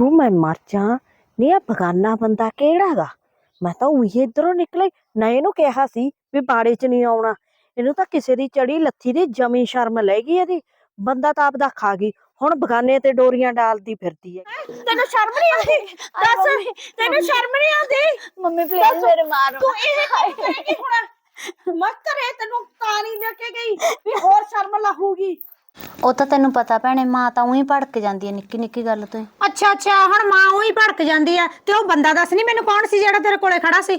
ਨੂੰ ਮੈਂ ਮਰ ਜਾ। ਨਹੀਂ ਆ ਬਗਾਨਾ ਬੰਦਾ ਕਿਹੜਾ ਗਾ ਮੈਂ ਤਾਂ ਉਹੀ ਇਧਰੋਂ ਨਿਕਲੇ। ਨਾ ਇਹਨੂੰ ਕਿਹਾ ਸੀ ਵੀ ਬਾੜੇ 'ਚ ਨਹੀਂ ਆਉਣਾ। ਇਹਨੂੰ ਤਾਂ ਕਿਸੇ ਦੀ ਚੜੀ ਲੱਥੀ ਦੀ ਜਮੀ ਸ਼ਰਮ ਲੈ ਗਈ ਇਹਦੀ। ਬੰਦਾ ਤਾਂ ਆਪਦਾ ਖਾ ਗਈ। ਹੁਣ ਬਗਾਨੇ ਤੇ ਡੋਰੀਆਂ ਡਾਲਦੀ ਫਿਰਦੀ ਹੈ। ਤੈਨੂੰ ਸ਼ਰਮ ਨਹੀਂ ਆਉਂਦੀ? ਦੱਸ ਤੈਨੂੰ ਸ਼ਰਮ ਨਹੀਂ ਆਉਂਦੀ? ਮੰਮੀ ਪਲੀਜ਼ ਮੇਰੇ ਮਾਰੋ। ਤੂੰ ਇਹ ਕਰੇਗੀ ਹੁਣ। ਮੈਂ ਘਰੇ ਤੈਨੂੰ ਤਾਂ ਨਹੀਂ ਲੈ ਕੇ ਗਈ ਵੀ ਹੋਰ ਸ਼ਰਮ ਲਾਹੂਗੀ। ਉਹ ਤਾਂ ਤੈਨੂੰ ਪਤਾ ਭੈਣੇ ਮਾਂ ਤਾਂ ਉਹੀ ਭੜਕ ਜਾਂਦੀ ਹੈ ਨਿੱਕੀ ਨਿੱਕੀ ਗੱਲ ਤੋਂ ਹੀ। ਅੱਛਾ ਅੱਛਾ ਹੁਣ ਮਾਂ ਉਹੀ ਭੜਕ ਜਾਂਦੀ ਆ ਤੇ ਉਹ ਬੰਦਾ ਦੱਸ ਨਹੀਂ ਮੈਨੂੰ ਕੌਣ ਸੀ ਜਿਹੜਾ ਤੇਰੇ ਕੋਲੇ ਖੜਾ ਸੀ?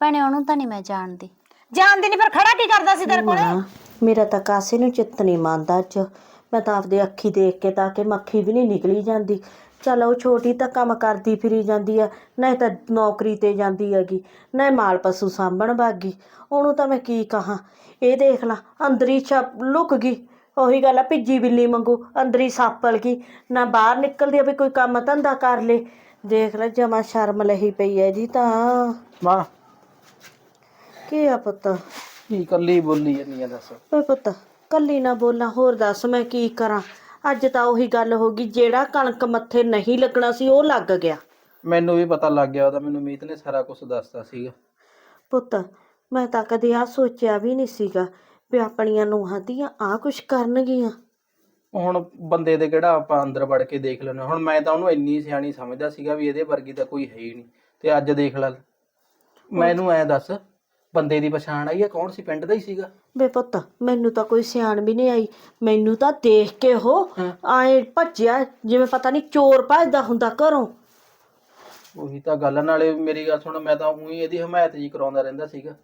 ਭੈਣੇ ਉਹਨੂੰ ਤਾਂ ਨਹੀਂ ਮੈਂ ਜਾਣਦੀ। ਜਾਣਦੀ ਨਹੀਂ ਫਿਰ ਖੜਾ ਕੀ ਕਰਦਾ ਸੀ ਤੇਰੇ ਕੋਲੇ? ਨਾ, ਮੇਰਾ ਤਾਂ ਕਾਸੇ ਨੂੰ ਚਿੱਤ ਨਹੀਂ ਮੰਨਦਾ ਅੱਜ। ਮੈਂ ਤਾਂ ਆਪਦੇ ਅੱਖੀ ਦੇਖ ਕੇ ਤਾਂ ਕਿ ਮੱਖੀ ਵੀ ਨਹੀਂ ਨਿਕਲੀ ਜਾਂਦੀ। ਚਲ ਉਹ ਛੋਟੀ ਤਾਂ ਕੰਮ ਕਰਦੀ ਫਿਰੀ ਜਾਂਦੀ ਆ ਨਹੀਂ ਤਾਂ ਨੌਕਰੀ ਤੇ ਜਾਂਦੀ ਹੈਗੀ ਨਾ ਮਾਲ ਪਸ਼ੂ ਸਾਂਭਣ ਬਾਗੀ ਉਹਨੂੰ ਤਾਂ ਮੈਂ ਕੀ ਕਹਾਂ? ਇਹ ਦੇਖ ਲਾ ਅੰਦਰ ਹੀ ਛਪ ਲੁਕ ਗਈ। ਉਹੀ ਗੱਲ ਆ ਭਿੱਜੀ ਬਿੱਲੀ ਵਾਂਗੂ ਅੰਦਰ ਹੀ ਸਾਪਲ ਗਈ ਨਾ ਬਾਹਰ ਨਿਕਲਦੀ ਆ ਵੀ ਕੋਈ ਕੰਮ ਧੰਦਾ ਕਰ ਲੇ। ਦੇਖ ਲੈ ਜਮਾ ਸ਼ਰਮ ਲਹੀ ਪਈ ਐ ਜੀ ਤਾਂ। ਮਾਂ ਕੀ ਆ ਪੁੱਤ? ਕੀ ਕੱਲੀ ਬੋਲੀ ਜਾਂਦੀ ਆ ਦੱਸ। ਓਏ ਪੁੱਤ ਕੱਲੀ ਨਾ ਬੋਲਾਂ ਹੋਰ ਦੱਸ ਮੈਂ ਕੀ ਕਰਾਂ? ਅੱਜ ਤਾਂ ਉਹੀ ਗੱਲ ਹੋ ਗਈ ਜਿਹੜਾ ਕਣਕ ਮੱਥੇ ਨਹੀਂ ਲੱਗਣਾ ਸੀ ਉਹ ਲੱਗ ਗਿਆ। ਮੈਨੂੰ ਵੀ ਪਤਾ ਲੱਗ ਗਿਆ ਉਹਦਾ ਮੈਨੂੰ ਮੀਤ ਨੇ ਸਾਰਾ ਕੁਝ ਦੱਸਤਾ ਸੀਗਾ। ਪੁੱਤ ਮੈਂ ਤਾਂ ਕਦੇ ਆ ਸੋਚਿਆ ਵੀ ਨਹੀਂ ਸੀਗਾ ਵੀ ਆਪਣੀਆਂ ਨੂੰਹਾਂ ਦੀਆਂ ਆ ਕੁਛ ਕਰਨਗੀਆਂ। ਹੁਣ ਬੰਦੇ ਦੇ ਕਿਹੜਾ ਆਪਾਂ ਅੰਦਰ ਵੜ ਕੇ ਦੇਖ ਲੈਣਾ ਹੁਣ ਮੈਂ ਤਾਂ ਉਹਨੂੰ ਇੰਨੀ ਸਿਆਣੀ ਸਮਝਦਾ ਸੀਗਾ ਵੀ ਇਹਦੇ ਵਰਗੀ ਤਾਂ ਕੋਈ ਹੈ ਹੀ ਨਹੀਂ। ਤੇ ਅੱਜ ਦੇਖ ਲੈ। ਮੈਨੂੰ ਐ ਦੱਸ ਬੰਦੇ ਦੀ ਪਛਾਣ ਆਈ ਆ? ਕੌਣ ਸੀ? ਪਿੰਡ ਦਾ ਹੀ ਸੀਗਾ। ਵੇ ਪੁੱਤ ਮੈਨੂੰ ਤਾਂ ਕੋਈ ਸਿਆਣ ਵੀ ਨਹੀਂ ਆਈ। ਮੈਨੂੰ ਤਾਂ ਦੇਖ ਕੇ ਉਹ ਹਾਂ। ਆਏ ਭੱਜਿਆ ਜਿਵੇਂ ਪਤਾ ਨਹੀਂ ਚੋਰ ਭੱਜਦਾ ਹੁੰਦਾ ਘਰੋਂ। ਉਹੀ ਤਾਂ ਗੱਲ ਨਾਲੇ ਮੇਰੀ ਗੱਲ ਸੁਣ ਮੈਂ ਤਾਂ ਉਹੀ ਇਹਦੀ ਹਮਾਇਤ ਜੀ ਕਰਾਉਂਦਾ ਰਹਿੰਦਾ ਸੀਗਾ।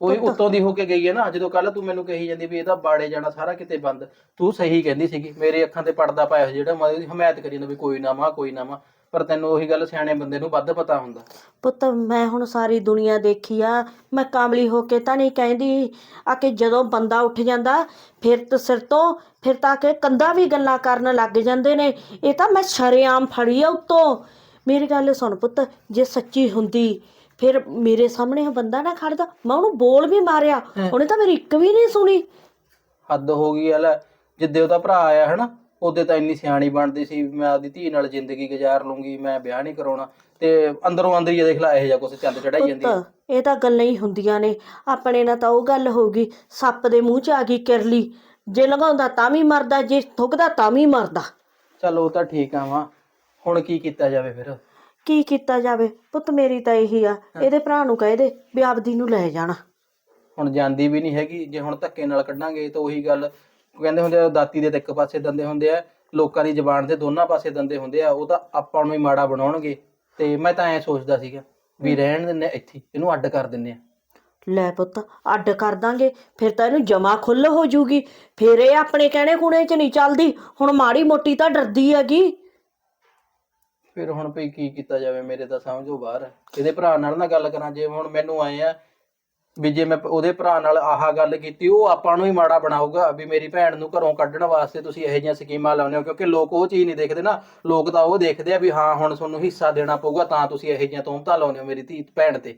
ਉਹੀ ਉੱਤੋਂ ਦੀ ਹੋ ਕੇ ਗਈ ਹੈ ਨਾ ਜਦੋਂ ਕੱਲ ਤੂੰ ਮੈਨੂੰ ਕਹੀ ਜਾਂਦੀ ਵੀ ਇਹਦਾ ਬਾੜੇ ਜਾਣਾ ਸਾਰਾ ਕਿਤੇ ਬੰਦ ਤੂੰ ਸਹੀ ਕਹਿੰਦੀ ਸੀਗੀ ਮੇਰੇ ਅੱਖਾਂ ਤੇ ਪੜਦਾ ਪਾਇਆ ਹੋਇਆ ਜਿਹੜਾ ਮੈਂ ਉਹਦੀ ਹਮਾਇਤ ਕਰੀ ਜਾਂਦਾ ਵੀ ਕੋਈ ਨਾ ਮਾਂ ਕੋਈ ਨਾ ਮਾਂ ਪਰ ਤੈਨੂੰ ਉਹੀ ਗੱਲ ਸਿਆਣੇ ਬੰਦੇ ਨੂੰ ਵੱਧ ਪਤਾ ਹੁੰਦਾ। ਪੁੱਤ ਮੈਂ ਹੁਣ ਸਾਰੀ ਦੁਨੀਆ ਦੇਖੀ ਆ ਮੈਂ ਕਾਮਲੀ ਹੋ ਕੇ ਤਾਂ ਨਹੀਂ ਕਹਿੰਦੀ ਆ ਕਿ ਜਦੋਂ ਬੰਦਾ ਉੱਠ ਜਾਂਦਾ ਫਿਰ ਤਾਂ ਸਿਰ ਤੋਂ ਫਿਰ ਤਾਂ ਕਿ ਕੰਧਾਂ ਵੀ ਗੱਲਾਂ ਕਰਨ ਲੱਗ ਜਾਂਦੇ ਨੇ ਇਹ ਤਾਂ ਮੈਂ ਸ਼ਰੇਆਮ ਫੜੀ ਆ ਉੱਤੋਂ। ਮੇਰੀ ਗੱਲ ਸੁਣ ਪੁੱਤ ਜੇ ਸੱਚੀ ਹੁੰਦੀ ਫਿਰ ਮੇਰੇ ਸਾਹਮਣੇ ਉਹ ਬੰਦਾ ਨਾ ਖੜਦਾ ਮੈਂ ਉਹਨੂੰ ਬੋਲ ਵੀ ਮਾਰਿਆ। ਉਹਨੇ ਤਾਂ ਮੇਰੀ ਇੱਕ ਵੀ ਨਹੀਂ ਸੁਣੀ। ਹੱਦ ਹੋ ਗਈ ਐ ਜਿੱਦੇ ਉਹਦਾ ਭਰਾ ਆਇਆ ਹਨਾ ਉਹਦੇ ਤਾਂ ਇੰਨੀ ਸਿਆਣੀ ਬਣਦੀ ਸੀ ਵੀ ਮੈਂ ਆਪਦੀ ਧੀ ਨਾਲ ਜ਼ਿੰਦਗੀ ਗੁਜ਼ਾਰ ਲੂੰਗੀ ਮੈਂ ਵਿਆਹ ਨਹੀਂ ਕਰਾਉਣਾ। ਤੇ ਅੰਦਰੋਂ ਅੰਦਰ ਹੀ ਦੇਖ ਲੈ ਇਹੋ ਜਿਹਾ ਕੁਛ ਚੰਦ ਚੜਾਈ ਜਾਂਦੀ। ਪੁੱਤ ਇਹ ਤਾਂ ਗੱਲਾਂ ਹੀ ਹੁੰਦੀਆਂ ਨੇ। ਆਪਣੇ ਨਾਲ ਤਾਂ ਉਹ ਗੱਲ ਹੋਊਗੀ ਸੱਪ ਦੇ ਮੂੰਹ 'ਚ ਆ ਗਈ ਕਿਰਲੀ। ਜੇ ਲਗਾਉਂਦਾ ਤਾਂ ਵੀ ਮਰਦਾ ਜੇ ਥੁੱਕਦਾ ਤਾਂ ਵੀ ਮਰਦਾ। ਚੱਲ ਉਹ ਤਾਂ ਠੀਕ ਆ ਮਾਂ ਹੁਣ ਕੀ ਕੀਤਾ ਜਾਵੇ ਫਿਰ? ਕੀ ਕੀਤਾ ਜਾਵੇ? ਪੁੱਤ ਮੇਰੀ ਤਾਂ ਇਹੀ ਆ। ਇਹਦੇ ਭਰਾ ਨੂੰ ਕਹਿ ਦੇ ਵੀ ਆਪਦੀ ਨੂੰ ਲੈ ਜਾਣਾ। ਹੁਣ ਜਾਂਦੀ ਵੀ ਨਹੀਂ ਹੈਗੀ। ਜੇ ਹੁਣ ਧੱਕੇ ਨਾਲ ਕੱਢਾਂਗੇ ਤਾਂ ਉਹੀ ਗੱਲ। ਕਹਿੰਦੇ ਹੁੰਦੇ ਆ ਦਾਤੀ ਦੇ ਤਾਂ ਇੱਕ ਪਾਸੇ ਦੰਦੇ ਹੁੰਦੇ ਆ ਲੋਕਾਂ ਦੀ ਜ਼ਬਾਨ ਦੇ ਦੋਨਾਂ ਪਾਸੇ ਦੰਦੇ ਹੁੰਦੇ ਆ। ਉਹ ਤਾਂ ਆਪਾਂ ਨੂੰ ਹੀ ਮਾੜਾ ਬਣਾਉਣਗੇ। ਤੇ ਮੈਂ ਤਾਂ ਐਂ ਸੋਚਦਾ ਸੀਗਾ ਵੀ ਰਹਿਣ ਦਿੰਨੇ ਆ ਇੱਥੇ ਇਹਨੂੰ ਅੱਡ ਕਰ ਦਿੰਨੇ ਆ। ਲੈ ਪੁੱਤ ਅੱਡ ਕਰ ਦਾਂਗੇ। ਫਿਰ ਤਾਂ ਇਹਨੂੰ ਜਮਾ ਖੁੱਲ ਹੋ ਜੂਗੀ। ਫਿਰ ਇਹ ਆਪਣੇ ਕਹਿਣੇ ਕੁਣੇ 'ਚ ਨਹੀਂ ਚੱਲਦੀ। ਹੁਣ ਮਾੜੀ ਮੋਟੀ ਤਾਂ ਡਰਦੀ ਹੈਗੀ। ਫਿਰ ਹੁਣ ਭਈ ਕੀ ਕੀਤਾ ਜਾਵੇ ਮੇਰੇ ਤਾਂ ਸਮਝੋ ਬਾਹਰ। ਹੈ ਇਹਦੇ ਭਰਾ ਨਾਲ ਨਾ ਗੱਲ ਕਰਾਂ, ਜੇ ਹੁਣ ਮੈਨੂੰ ਆਏ ਆ ਵੀ ਜੇ ਮੈਂ ਉਹਦੇ ਭਰਾ ਨਾਲ ਆਹ ਗੱਲ ਕੀਤੀ, ਉਹ ਆਪਾਂ ਨੂੰ ਹੀ ਮਾੜਾ ਬਣਾਊਗਾ ਵੀ ਮੇਰੀ ਭੈਣ ਨੂੰ ਘਰੋਂ ਕੱਢਣ ਵਾਸਤੇ ਤੁਸੀਂ ਇਹੋ ਜਿਹੀਆਂ ਸਕੀਮਾਂ ਲਾਉਂਦੇ ਹੋ, ਕਿਉਂਕਿ ਲੋਕ ਉਹ ਚੀਜ਼ ਨਹੀਂ ਦੇਖਦੇ ਨਾ। ਲੋਕ ਤਾਂ ਉਹ ਦੇਖਦੇ ਆ ਵੀ ਹਾਂ, ਹੁਣ ਤੁਹਾਨੂੰ ਹਿੱਸਾ ਦੇਣਾ ਪਊਗਾ, ਤਾਂ ਤੁਸੀਂ ਇਹੋ ਜਿਹੀਆਂ ਤੋਮਤਾਂ ਲਾਉਂਦੇ ਹੋ ਮੇਰੀ ਧੀ, ਭੈਣ ਤੇ।